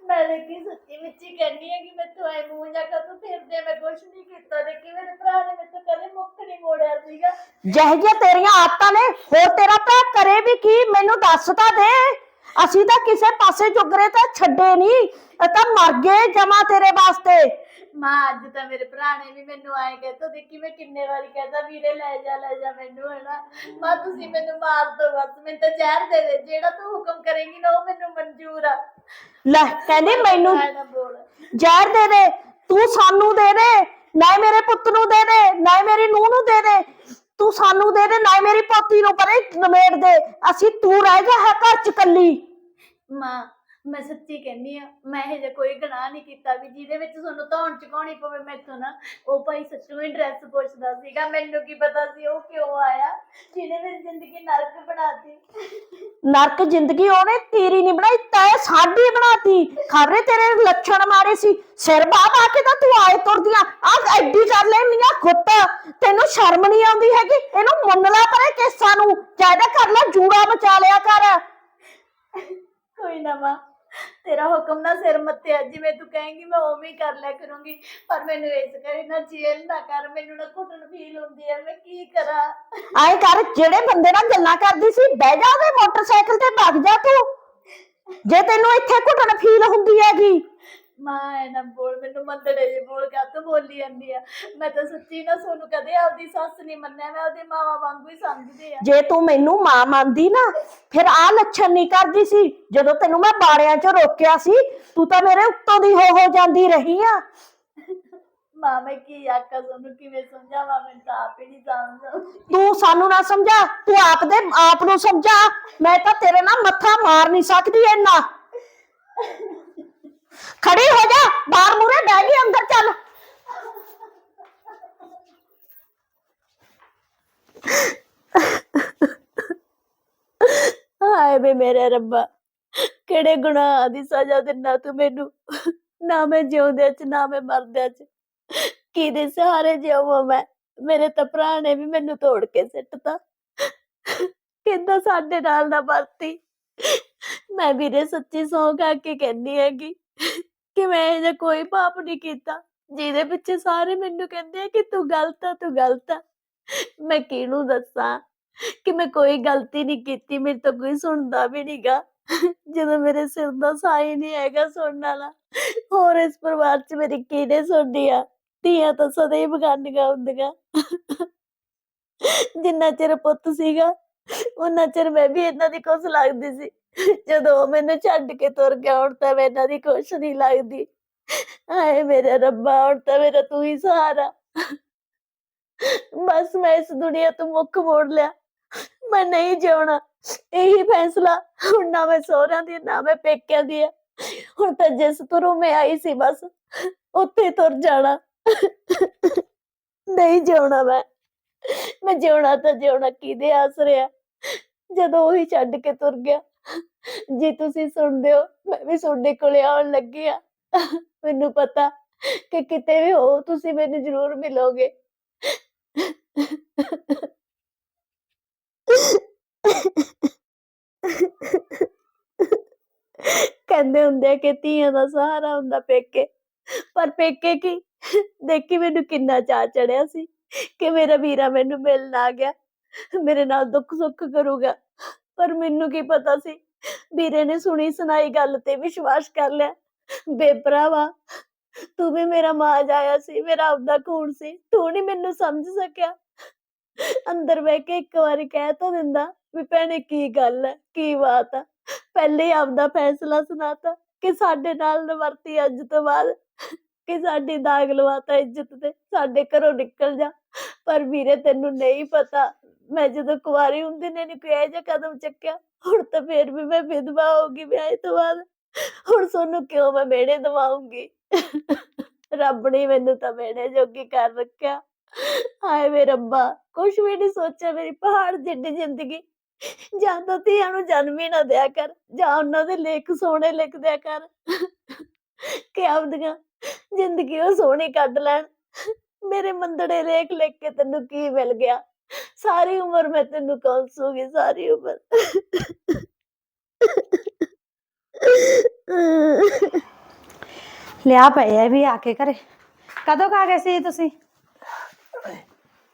ਮੈਂ ਦੇਖੀ ਸੱਚੀ ਮੁੱਚੀ ਕਹਿੰਦੀ ਆ ਕਿ ਮੈਂ ਤੂੰ ਐ ਮੂੰਹ ਜਾ ਕੇ ਤੂੰ ਫਿਰਦੇ ਮੈਂ ਕੁਛ ਨਹੀਂ ਕੀਤਾ। ਦੇਖੀ ਮੇਰੇ ਭਰਾ ਨੇ ਮੈਨੂੰ ਕਦੇ ਮੁੱਖ ਨਹੀਂ ਮੋੜਿਆ ਸੀਗਾ। ਜਿਹੇ ਜਿਹੀਆਂ ਤੇਰੀਆਂ ਆਦਤਾਂ ਨੇ ਹੋਰ ਤੇਰਾ ਭਰਾ ਕਰੇ ਵੀ ਕੀ? ਮੈਨੂੰ ਦੱਸ ਤਾਂ ਦੇ। ਅਸੀਂ ਤਾਂ ਕਿਸੇ ਪਾਸੇ ਚੁਗਰੇ ਤਾਂ ਛੱਡੇ ਨਹੀਂ। ਇਹ ਤਾਂ ਮਰ ਗਏ ਜਮਾ ਤੇਰੇ ਵਾਸਤੇ। ਮਾਂ ਅੱਜ ਤਾਂ ਮੇਰੇ ਭਰਾ ਨੇ ਵੀ ਮੈਨੂੰ ਆਏ ਕਹਿਤਾ ਦੇਖੀ ਮੈਂ ਕਿੰਨੇ ਵਾਰੀ ਕਹਿੰਦਾ ਵੀਰੇ ਲੈ ਜਾ ਲੈ ਜਾ ਮੈਨੂੰ ਹਨਾ। ਮਾਂ ਤੁਸੀਂ ਮੈਨੂੰ ਮਾਰ ਦੋ ਬਸ ਮੈਨੂੰ ਤਾਂ ਜ਼ਹਿਰ ਦੇ ਦੇ ਜਿਹੜਾ ਤੂੰ ਹੁਕਮ ਕਰੇਂਗੀ ਨਾ ਉਹ ਮੈਨੂੰ ਮਨਜ਼ੂਰ ਆ। ਲੈ ਕਹਿੰਦੀ ਮੈਨੂੰ ਐਂ ਨਾ ਬੋਲ। ਜ਼ਹਿਰ ਦੇ ਦੇ ਤੂੰ ਸਾਨੂੰ ਦੇ ਦੇ ਨਾ ਮੇਰੇ ਪੁੱਤ ਨੂੰ ਦੇ ਦੇ ਨਾ ਮੇਰੀ ਨੂੰਹ ਨੂੰ ਦੇ ਦੇ। ਤੂੰ ਸਾਨੂੰ ਦੇ ਦੇ ਨਾ ਮੇਰੀ ਪੋਤੀ ਨੂੰ ਪਰੇ ਨਮੇੜ ਦੇ। ਅਸੀਂ ਤੂੰ ਰਹਿ ਜਾ ਹੈ ਘਰ ਚ ਕੱਲੀ ਮਾਂ ਮੈਂ ਸੱਚੀ ਕਹਿੰਨੀ ਆ ਮੈਂ ਇਹ ਜਿਹਾ ਕੋਈ ਗੁਨਾਹ ਨਹੀਂ ਕੀਤਾ ਵੀ ਜਿਹਦੇ ਵਿੱਚ ਤੁਹਾਨੂੰ ਧੌਣ ਚੁਕਾਉਣੀ ਪਵੇ ਮੈਥੋਂ ਨਾ ਉਹ ਭਾਈ ਸੱਚੂ ਹੀ ਡਰੈਸ ਪੁੱਛਦਾ ਸੀਗਾ ਮੈਨੂੰ ਕੀ ਪਤਾ ਸੀ ਉਹ ਕਿਉਂ ਆਇਆ ਜਿਹਨੇ ਮੇਰੀ ਜ਼ਿੰਦਗੀ ਨਰਕ ਬਣਾਤੀ। ਨਰਕ ਜ਼ਿੰਦਗੀ ਉਹਨੇ ਤੇਰੀ ਨਹੀਂ ਬਣਾਈ ਤੈ ਸਾਡੀ ਬਣਾਤੀ। ਖਰੇ ਤੇਰੇ ਲੱਛਣ ਮਾਰੇ ਸੀ ਸਿਰ ਬਾਹ ਪਾ ਕੇ ਤਾਂ ਤੂੰ ਆਏ ਤੁਰਦੀਆਂ। ਆ ਐਡੀ ਕਰ ਲੈਣੀਆਂ ਖੁੱਤ ਤੈਨੂੰ ਸ਼ਰਮ ਨਹੀਂ ਆਉਂਦੀ ਹੈਗੀ? ਇਹਨੂੰ ਮੁੰਨ ਲਾ ਪਰੇ ਕੇਸਾਂ ਨੂੰ ਚਾਹਦਾ ਕਰ ਲੈ ਜੂੜਾ ਬਚਾ ਲਿਆ ਕਰ। ਕੋਈ ਨਾ ਮਾਂ ਤੇਰਾ ਹੁਕਮ ਨਾ ਸਿਰ ਮੱਤੇ ਆ, ਜਿਵੇਂ ਤੂੰ ਕਹੇਂਗੀ, ਮੈਂ ਉਵੇਂ ਹੀ ਕਰ ਲਿਆ ਕਰੂੰਗੀ। ਪਰ ਮੈਨੂੰ ਇਸ ਕਰੇ ਨਾ ਜੇਲ ਨਾ ਕਰ, ਮੈਨੂੰ ਨਾ ਘੁੱਟਣ ਫੀਲ ਹੁੰਦੀ ਹੈ ਮੈਂ ਕੀ ਕਰਾਂ? ਆਏ ਕਰ, ਜਿਹੜੇ ਬੰਦੇ ਨਾਲ ਗੱਲਾਂ ਕਰਦੀ ਸੀ, ਬਹਿ ਜਾ ਉਹਦੇ ਮੋਟਰਸਾਈਕਲ ਤੇ ਭੱਜ ਜਾ ਤੂੰ। ਜੇ ਤੈਨੂੰ ਇੱਥੇ ਘੁੱਟਣ ਫੀਲ ਹੁੰਦੀ ਹੈਗੀ ਮਾਂ ਨਾ ਬੋਲ ਮੈਨੂੰ ਮੰਦੜੇ ਜੇ ਬੋਲ ਕੇ ਤੂੰ ਬੋਲੀ ਜਾਂਦੀ ਆ। ਮੈਂ ਤਾਂ ਸੱਚੀ ਨਾ ਸੋਨੂੰ ਕਦੇ ਆਪਦੀ ਸੱਸ ਨਹੀਂ ਮੰਨਿਆ ਮੈਂ ਉਹਦੀ ਮਾਵਾ ਵਾਂਗੂ ਹੀ ਸਮਝਦੀ ਆ। ਜੇ ਤੂੰ ਮੈਨੂੰ ਮਾਂ ਮੰਨਦੀ ਨਾ ਫਿਰ ਆ ਲੱਛਣ ਨਹੀਂ ਕਰਦੀ ਸੀ ਜਦੋਂ ਤੈਨੂੰ ਮੈਂ ਬਾੜਿਆਂ 'ਚ ਰੋਕਿਆ ਸੀ ਤੂੰ ਤਾਂ ਮੇਰੇ ਉੱਤੋਂ ਦੀ ਹੋ ਹੋ ਜਾਂਦੀ ਰਹੀ ਆ। ਮਾਂ ਮੈਂ ਕੀ ਆਖਾਂ ਸੋਨੂੰ ਕਿਵੇਂ ਸਮਝਾਵਾਂ ਮੈਨੂੰ ਤਾਂ ਆਪ ਹੀ ਨਹੀਂ ਸਮਝ ਆਉਂਦੀ। ਤੂੰ ਸਾਨੂੰ ਨਾ ਸਮਝਾ ਤੂੰ ਆਪ ਦੇ ਆਪ ਨੂੰ ਸਮਝਾ ਮੈਂ ਤਾਂ ਤੇਰੇ ਨਾਲ ਮੱਥਾ ਮਾਰ ਨਹੀਂ ਸਕਦੀ ਇੰਨਾ। ਖੜੀ ਹੋ ਜਾ, ਬਾਹਰ ਮੂਰੇ ਬਹਿ ਗਈ ਅੰਦਰ ਚੱਲ। ਹਾਏ ਵੇ ਮੇਰੇ ਰੱਬਾ, ਕਿਹੜੇ ਗੁਨਾਹ ਦੀ ਸਜ਼ਾ ਦਿੰਦਾ ਤੂੰ ਮੈਨੂੰ? ਨਾ ਮੈਂ ਜਿਉਂਦਿਆਂ ਚ, ਨਾ ਮੈਂ ਮਰਦਿਆਂ ਚ। ਕਿਹਦੇ ਸਹਾਰੇ ਜਿਉਵਾਂ ਮੈਂ? ਮੇਰੇ ਤਾਂ ਭਰਾ ਨੇ ਵੀ ਮੈਨੂੰ ਤੋੜ ਕੇ ਸਿੱਟਤਾ। ਕਹਿੰਦਾ ਸਾਡੇ ਨਾਲ ਨਾ ਵਰਤੀ। ਮੈਂ ਵੀਰੇ ਸੱਚੀ ਸੌਂ ਖਾ ਕੇ ਕਹਿੰਦੀ ਹੈਗੀ। ਕਿ ਮੈਂ ਇਹ ਜਿਹਾ ਕੋਈ ਪਾਪ ਨਹੀਂ ਕੀਤਾ। ਜਿਹਦੇ ਪਿੱਛੇ ਸਾਰੇ ਮੈਨੂੰ ਕਹਿੰਦੇ ਆ ਕਿ ਤੂੰ ਗਲਤ ਆ, ਤੂੰ ਗਲਤ ਆ। ਮੈਂ ਕਿਹਨੂੰ ਦੱਸਾਂ ਕਿ ਮੈਂ ਕੋਈ ਗਲਤੀ ਨਹੀਂ ਕੀਤੀ, ਮੇਰੇ ਤੋਂ ਕੋਈ ਸੁਣਦਾ ਵੀ ਨਹੀਂਗਾ ਜਦੋਂ ਮੇਰੇ ਸਿਰ ਦਾ ਸਾਈ ਨਹੀਂ ਹੈਗਾ ਸੁਣਨ ਵਾਲਾ, ਹੋਰ ਇਸ ਪਰਿਵਾਰ 'ਚ ਮੇਰੀ ਕਿਹਨੇ ਸੁਣਦੀ ਆ? ਧੀਆਂ ਤਾਂ ਸਦਾ ਹੀ ਬਗਾਨੀਆਂ ਹੁੰਦੀਆਂ। ਜਿੰਨਾ ਚਿਰ ਪੁੱਤ ਸੀਗਾ ਉਹਨਾਂ ਚਿਰ ਮੈਂ ਵੀ ਇਹਨਾਂ ਦੀ ਕੁਛ ਲੱਗਦੀ ਸੀ। ਜਦੋਂ ਉਹ ਮੈਨੂੰ ਛੱਡ ਕੇ ਤੁਰ ਗਿਆ, ਹੁਣ ਤਾਂ ਮੈਂ ਇਹਨਾਂ ਦੀ ਕੁਛ ਨਹੀਂ ਲੱਗਦੀ। ਹਾਏ ਮੇਰੇ ਰੱਬਾ, ਹੁਣ ਤਾਂ ਮੇਰਾ ਤੂੰ ਹੀ ਸਹਾਰਾ। ਬਸ ਮੈਂ ਇਸ ਦੁਨੀਆ ਤੋਂ ਮੁੱਖ ਮੋੜ ਲਿਆ। ਮੈਂ ਨਹੀਂ ਜਿਉਣਾ। ਇਹੀ ਫੈਸਲਾ। ਹੁਣ ਨਾ ਮੈਂ ਸਹੁਰਿਆਂ ਦੀ, ਨਾ ਮੈਂ ਪੇਕਿਆਂ ਦੀ ਆ। ਹੁਣ ਤਾਂ ਜਿਸ ਤੁਰੋਂ ਮੈਂ ਆਈ ਸੀ, ਬਸ ਉੱਥੇ ਤੁਰ ਜਾਣਾ। ਨਹੀਂ ਜਿਉਣਾ ਮੈਂ। ਮੈਂ ਜਿਉਣਾ ਤਾਂ ਜਿਉਣਾ ਕਿਹਦੇ ਆਸਰੇ ਆ? ਜਦੋਂ ਉਹੀ ਛੱਡ ਕੇ ਤੁਰ ਗਿਆ। ਜੇ ਤੁਸੀਂ ਸੁਣਦੇ ਹੋ, ਮੈਂ ਵੀ ਤੁਹਾਡੇ ਕੋਲੇ ਆਉਣ ਲੱਗੀ ਆ ਮੈਨੂੰ ਪਤਾ ਕਿ ਕਿਤੇ ਵੀ ਹੋ, ਤੁਸੀਂ ਮੈਨੂੰ ਜ਼ਰੂਰ ਮਿਲੋਗੇ। ਕਹਿੰਦੇ ਹੁੰਦੇ ਆ ਕਿ ਧੀਆਂ ਦਾ ਸਹਾਰਾ ਹੁੰਦਾ ਪੇਕੇ। ਪਰ ਪੇਕੇ ਕੀ? ਦੇਖੀ ਮੈਨੂੰ ਕਿੰਨਾ ਚਾਅ ਚੜਿਆ ਸੀ ਕਿ ਮੇਰਾ ਵੀਰਾ ਮੈਨੂੰ ਮਿਲਣ ਆ ਗਿਆ। ਮੇਰੇ ਨਾਲ ਦੁੱਖ ਸੁੱਖ ਕਰੂਗਾ। ਪਰ ਮੈਨੂੰ ਕੀ ਪਤਾ ਸੀ ਵੀਰੇ ਨੇ ਸੁਣੀ ਸੁਣਾਈ ਗੱਲ ਤੇ ਵਿਸ਼ਵਾਸ ਕਰ ਲਿਆ। ਬੇਪਰਾਵਾ ਤੂੰ ਵੀ ਮੇਰਾ ਮਾਂ ਜਾਇਆ ਸੀ, ਮੇਰਾ ਆਪਦਾ ਖੂਨ ਸੀ, ਤੂੰ ਨਹੀਂ ਮੈਨੂੰ ਸਮਝ ਸਕਿਆ। ਅੰਦਰ ਬਹਿ ਕੇ ਇੱਕ ਵਾਰੀ ਕਹਿ ਤਾਂ ਦਿੰਦਾ ਵੀ ਭੈਣੇ ਕੀ ਗੱਲ ਹੈ, ਕੀ ਬਾਤ ਆ ਪਹਿਲੇ ਆਪਦਾ ਫੈਸਲਾ ਸੁਣਾਤਾ ਕਿ ਸਾਡੇ ਨਾਲ ਨਾ ਅੱਜ ਤੋਂ ਬਾਅਦ, ਕਿ ਸਾਡੀ ਦਾਗ ਲਵਾਤਾ ਇੱਜ਼ਤ ਤੇ, ਸਾਡੇ ਘਰੋਂ ਨਿਕਲ ਜਾ। ਪਰ ਵੀਰੇ ਤੈਨੂੰ ਨਹੀਂ ਪਤਾ ਮੈਂ ਜਦੋਂ ਕੁਵਾਰੀ ਹੁੰਦੀ ਨੇ ਨੀ ਕੋਈ ਇਹੋ ਜਿਹਾ ਕਦਮ ਚੱਕਿਆ, ਹੁਣ ਤਾਂ ਫੇਰ ਵੀ ਮੈਂ ਵਿਧਵਾ ਹੋ ਗਈ ਵਿਆਹ ਤੋਂ ਬਾਅਦ। ਹੁਣ ਸੋਨੂੰ ਕਿਉਂ ਮੈਂ ਮਿਹਣੇ ਦਵਾਉਂਗੀ? ਰੱਬ ਨੇ ਮੈਨੂੰ ਤਾਂ ਮਿਹਣੇ ਜੋਗੀ ਕਰ ਰੱਖਿਆ। ਹਾਏ ਵੇ ਰੱਬਾ, ਕੁਛ ਵੀ ਨਹੀਂ ਸੋਚਿਆ ਮੇਰੀ ਪਹਾੜ ਜਿੱਡੀ ਜ਼ਿੰਦਗੀ। ਜਾਂ ਤਾਂ ਧੀਆਂ ਨੂੰ ਜਨਮ ਹੀ ਨਾ ਦਿਆ ਕਰ, ਜਾਂ ਉਹਨਾਂ ਦੇ ਲੇਖ ਸੋਹਣੇ ਲਿਖ ਦਿਆ ਕਰ। ਕਿ ਆਪਦੀਆਂ ਜ਼ਿੰਦਗੀ ਉਹ ਸੋਹਣੀ ਕੱਢ ਲੈਣ। ਮੇਰੇ ਮੰਦੜੇ ਲੇਖ ਲਿਖ ਕੇ ਤੈਨੂੰ ਕੀ ਮਿਲ ਗਿਆ? ਸਾਰੀ ਉਮਰ ਮੈਂ ਤੈਨੂੰ ਕੌਂਸੂਗੀ ਸਾਰੀ ਉਮਰ। ਲਿਆ ਪਏ ਵੀ ਆ ਕੇ ਘਰੇ। ਕਦੋਂ ਕਾ ਗਏ ਸੀ ਤੁਸੀਂ?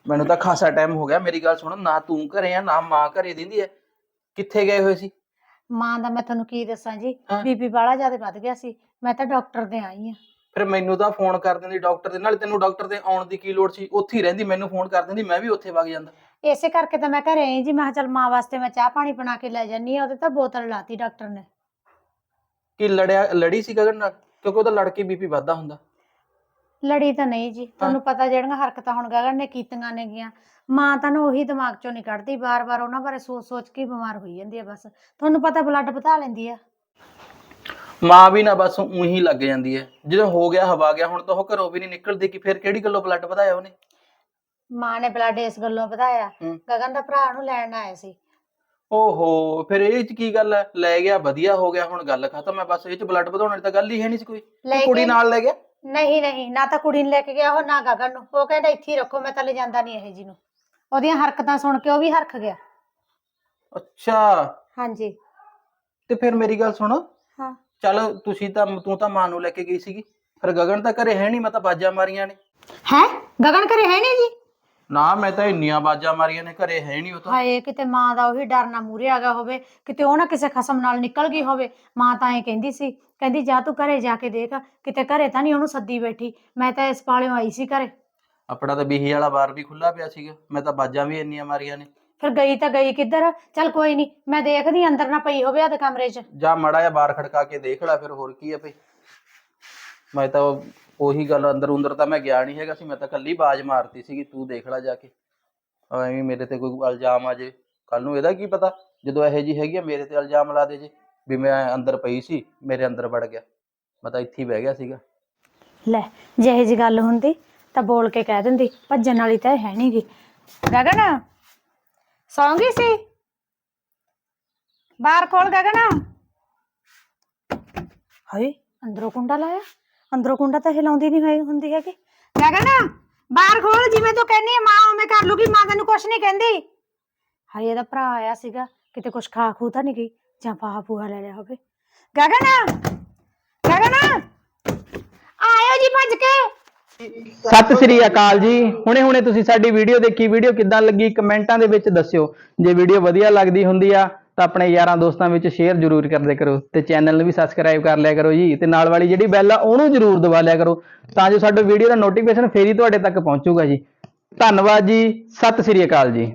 ਮੈਨੂੰ ਤਾਂ ਖਾਸਾ ਟਾਈਮ ਹੋ ਗਿਆ ਮੇਰੀ ਗੱਲ ਸੁਣ ਨਾ ਤੂੰ ਘਰੇ ਆ ਨਾ ਮਾਂ ਘਰੇ ਦਿੰਦੀ ਐ। ਕਿੱਥੇ ਗਏ ਹੋਏ ਸੀ? ਮਾਂ ਦਾ ਮੈਂ ਤੁਹਾਨੂੰ ਕੀ ਦੱਸਾਂ ਜੀ ਹਾਂ। ਬੀਪੀ ਬਾਲਾ ਜ਼ਿਆਦਾ ਵੱਧ ਗਿਆ ਸੀ ਮੈਂ ਤਾਂ ਡਾਕਟਰ ਦੇ ਆਈ ਆ। ਫਿਰ ਮੈਨੂੰ ਤਾਂ ਫੋਨ ਕਰ ਦਿੰਦੀ ਡਾਕਟਰ ਦੇ ਨਾਲ ਤੈਨੂੰ ਡਾਕਟਰ ਦੇ ਆਉਣ ਦੀ ਕੀ ਲੋੜ ਸੀ? ਉੱਥੇ ਹੀ ਰਹਿੰਦੀ ਮੈਨੂੰ ਫੋਨ ਕਰ ਦਿੰਦੀ ਮੈਂ ਵੀ ਉੱਥੇ ਵਗ ਜਾਂਦਾ। ਇਸੇ ਕਰਕੇ ਤਾਂ ਮੈਂ ਘਰੇ ਆਈ ਜੀ ਮੈਂ ਕਿਹਾ ਚੱਲ ਮਾਂ ਵਾਸਤੇ ਮੈਂ ਚਾਹ ਪਾਣੀ ਬਣਾ ਕੇ ਲੈ ਜਾਨੀ ਆ ਉਹਦੇ ਤਾਂ ਬੋਤਲ ਲਾਤੀ ਡਾਕਟਰ ਨੇ। ਕਿ ਲੜਿਆ ਲੜੀ ਸੀ ਗਗਨ ਨਾਲ? ਕਿਉਂਕਿ ਉਹਦਾ ਲੜਕੇ ਬੀਪੀ ਵੱਧਦਾ ਹੁੰਦਾ। ਲੜੀ ਤਾਂ ਨਹੀਂ ਜੀ ਤੁਹਾਨੂੰ ਪਤਾ ਜਿਹੜੀਆਂ ਹਰਕਤਾਂ ਹੁਣ ਗਗਨ ਨੇ ਕੀਤੀਆਂ ਨੇਗੀਆਂ ਮਾਂ ਤਾਂ ਨਾ ਉਹੀ ਦਿਮਾਗ ਚੋਂ ਨਹੀਂ ਕੱਢਦੀ ਬਾਰ-ਬਾਰ ਉਹਨਾਂ ਬਾਰੇ ਸੋਚ-ਸੋਚ ਕੇ ਹੀ ਬਿਮਾਰ ਹੋਈ ਜਾਂਦੀ ਆ ਬਸ। ਤੁਹਾਨੂੰ ਪਤਾ ਬਲੱਡ ਵਧਾ ਲੈਂਦੀ ਆ। ਮਾਂ ਵੀ ਨਾ ਬਸ ਉਹੀ ਲੱਗ ਜਾਂਦੀ ਹੈ ਜਦੋਂ ਹੋ ਗਿਆ ਹਵਾ ਗਿਆ ਹੁਣ ਤਾਂ ਉਹ ਘਰੋਂ ਵੀ ਨਹੀਂ ਨਿਕਲਦੀ ਕਿ ਫਿਰ ਕਿਹੜੀ ਗੱਲੋਂ ਬਲੱਡ ਵਧਾਇਆ ਉਹਨੇ? ਮਾਂ ਨੇ ਬਲੱਡ ਇਸ ਗੱਲੋਂ ਵਧਾਇਆ। ਹੂੰ। ਗਗਨ ਦਾ ਭਰਾ ਨੂੰ ਲੈਣ ਆਇਆ ਸੀ। ਓਹੋ ਫਿਰ ਇਹ ਚ ਕੀ ਗੱਲ ਹੈ ਲੈ ਗਿਆ ਵਧੀਆ ਹੋ ਗਿਆ ਹੁਣ ਗੱਲ ਖਤਮ ਹੈ ਬਸ ਇਹ ਚ ਬਲੱਡ ਵਧਾਉਣ ਦੀ ਤਾਂ ਗੱਲ ਹੀ ਹੈ ਨਹੀਂ ਸੀ ਕੋਈ। ਲੈ ਕੁੜੀ ਕੇ ਨਾਲ ਲੈ ਗਿਆ? ਨਹੀਂ ਨਹੀਂ ਨਾ ਤਾਂ ਕੁੜੀ ਨੂੰ ਲੈ ਕੇ ਗਿਆ ਉਹ ਨਾ ਗਗਨ ਨੂੰ। ਉਹ ਕਹਿੰਦਾ ਇੱਥੇ ਹੀ ਰੱਖੋ ਮੈਂ ਤਾਂ ਲੈ ਜਾਂਦਾ ਨਹੀਂ ਇਹ ਜੀ ਨੂੰ। ਉਹਦੀਆਂ ਹਰਕਤਾਂ ਸੁਣ ਕੇ ਉਹ ਵੀ ਹਰਖ ਗਿਆ। ਅੱਛਾ। ਹਾਂਜੀ। ਤੇ ਫਿਰ ਮੇਰੀ ਗੱਲ ਸੁਣ। ਹਾਂ। ਚੱਲ ਤੁਸੀਂ ਤਾਂ ਤੂੰ ਤਾਂ ਮਾਂ ਨੂੰ ਲੈ ਕੇ ਗਈ ਸੀਗੀ। ਫਿਰ ਗਗਨ ਤਾਂ ਘਰੇ ਹੈ ਨਹੀਂ ਮੈਂ ਤਾਂ ਬਾਜਾਂ ਮਾਰੀਆਂ ਨੇ। ਹੈ? ਗਗਨ ਘਰੇ ਹੈ ਨਹੀਂ ਜੀ? ਨਾ ਮੈਂ ਤਾਂ ਇੰਨੀਆਂ ਬਾਜਾਂ ਮਾਰੀਆਂ ਨੇ ਘਰੇ ਹੈ ਨਹੀਂ ਉਹ ਤਾਂ। ਹਾਏ ਕਿਤੇ ਮਾਂ ਦਾ ਉਹੀ ਡਰ ਨਾ ਮੂਰੇ ਆ ਗਿਆ ਹੋਵੇ ਕਿਤੇ ਉਹ ਨਾ ਕਿਸੇ ਖਸਮ ਨਾਲ ਨਿਕਲ ਗਈ ਹੋਵੇ। ਮਾਂ ਤਾਂ ਐਂ ਕਹਿੰਦੀ ਸੀ ਕਹਿੰਦੀ ਜਾ ਤੂੰ ਘਰੇ ਜਾ ਕੇ ਦੇਖ ਕਿਤੇ ਘਰੇ ਤਾਂ ਨਹੀਂ ਉਹਨੂੰ ਸੱਦੀ ਬੈਠੀ। ਮੈਂ ਤਾਂ ਇਸ ਪਾਲਿਓ ਆਈ ਸੀ ਘਰੇ। ਆਪਣਾ ਤਾਂ ਬੀਹੀ ਵਾਲਾ ਬਾਰ ਵੀ ਖੁੱਲਾ ਪਿਆ ਸੀਗਾ ਮੈਂ ਤਾਂ ਬਾਜਾਂ ਵੀ ਇੰਨੀਆਂ ਮਾਰੀਆਂ ਨੇ। ਫਿਰ ਗਈ ਤਾਂ ਗਈ ਕਿੱਧਰ? ਚੱਲ ਕੋਈ ਨਹੀਂ ਮੈਂ ਦੇਖਦੀ ਅੰਦਰ ਨਾ ਪਈ ਹੋਵੇ ਆਦੇ ਕਮਰੇ 'ਚ। ਜਾ ਮੜਾ ਜਾਂ ਬਾਰ ਖੜਕਾ ਕੇ ਦੇਖ ਲੈ ਫਿਰ ਹੋਰ ਕੀ ਹੈ ਭਈ। ਮੈਂ ਤਾਂ ਉਹੀ ਗੱਲ ਅੰਦਰ ਅੰਦਰ ਤਾਂ ਮੈਂ ਗਿਆ ਨਹੀਂ ਹੈਗਾ ਸੀ, ਮੈਂ ਤਾਂ ਕੱਲੀ ਬਾਜ ਮਾਰਤੀ ਸੀਗੀ, ਤੂੰ ਦੇਖ ਲੈ ਜਾ ਕੇ। ਐਵੇਂ ਮੇਰੇ ਤੇ ਕੋਈ ਇਲਜ਼ਾਮ ਆ ਜੇ ਕੱਲ ਨੂੰ ਇਹਦਾ ਕੀ ਪਤਾ, ਜਦੋਂ ਇਹੋ ਜੀ ਹੈਗੀ ਆ, ਮੇਰੇ ਤੇ ਇਲਜ਼ਾਮ ਲਾ ਦੇ ਜੇ, ਵੀ ਮੈਂ ਅੰਦਰ ਪਈ ਸੀ, ਮੇਰੇ ਅੰਦਰ ਵੜ ਗਿਆ। ਮੈਂ ਤਾਂ ਇੱਥੇ ਹੀ ਬਹਿ ਗਿਆ ਸੀਗਾ। ਲੈ, ਜੇ ਇਹ ਜੀ ਗੱਲ ਹੁੰਦੀ, ਤਾਂ ਬੋਲ ਕੇ ਕਹਿ ਦਿੰਦੀ, ਭੱਜਣ ਵਾਲੀ ਤਾਂ ਇਹ ਹੈ ਨਹੀਂਗੀ ਗਗਨ ਸੌਂਗੀ ਸੀ? ਬਾਹਰ ਖੋਲ ਗਗਨ। ਹਾਏ, ਅੰਦਰੋਂ ਕੁੰਡਾ ਲਾਇਆ। ਅੰਦਰੋਂ ਕੁੰਡਾ ਤਾਂ ਹਿਲਾਉਂਦੀ ਨਹੀਂ ਹੋਈ ਹੁੰਦੀ ਹੈਗੀ। ਗਗਨ ਬਾਹਰ ਖੋਲ ਜਿਵੇਂ ਤੂੰ ਕਹਿੰਦੀ ਹੈ ਮਾਂ ਉਵੇਂ ਕਰ ਲੂਗੀ ਮਾਂ ਤੈਨੂੰ ਕੁਛ ਨਹੀਂ ਕਹਿੰਦੀ। ਹਾਏ ਇਹਦਾ ਭਰਾ ਆਇਆ ਸੀਗਾ ਕਿਤੇ ਕੁਛ ਖਾ ਖੂ ਤਾਂ ਨਹੀਂ ਗਈ ਜਾਂ ਪਾਹਾ ਪੂਹਾ ਲੈ ਲਿਆ ਹੋਵੇ। ਗਗਨ ਗਗਨ ਆਇਓ ਜੀ ਭੱਜ ਕੇ। ਸਤਿ ਸ੍ਰੀ ਅਕਾਲ ਜੀ। ਹੁਣੇ ਹੁਣੇ ਤੁਸੀਂ ਸਾਡੀ ਵੀਡੀਓ ਦੇਖੀ ਵੀਡੀਓ ਕਿੱਦਾਂ ਲੱਗੀ ਕਮੈਂਟਾਂ ਦੇ ਵਿੱਚ ਦੱਸਿਓ। ਜੇ ਵੀਡੀਓ ਵਧੀਆ ਲੱਗਦੀ ਹੁੰਦੀ ਆ ਤਾਂ ਆਪਣੇ ਯਾਰਾਂ ਦੋਸਤਾਂ ਵਿੱਚ ਸ਼ੇਅਰ ਜ਼ਰੂਰ ਕਰਦੇ ਕਰੋ ਤੇ ਚੈਨਲ ਨੂੰ ਵੀ ਸਬਸਕ੍ਰਾਈਬ ਕਰ ਲਿਆ ਕਰੋ ਜੀ ਤੇ ਨਾਲ ਵਾਲੀ ਜਿਹੜੀ ਬੈਲ ਆ ਉਹਨੂੰ ਜ਼ਰੂਰ ਦਬਾ ਲਿਆ ਕਰੋ ਤਾਂ ਜੋ ਸਾਡੀ ਵੀਡੀਓ ਦਾ ਨੋਟੀਫਿਕੇਸ਼ਨ ਫੇਰ ਹੀ ਤੁਹਾਡੇ ਤੱਕ ਪਹੁੰਚੂਗਾ ਜੀ। ਧੰਨਵਾਦ ਜੀ, ਸਤਿ ਸ੍ਰੀ ਅਕਾਲ ਜੀ।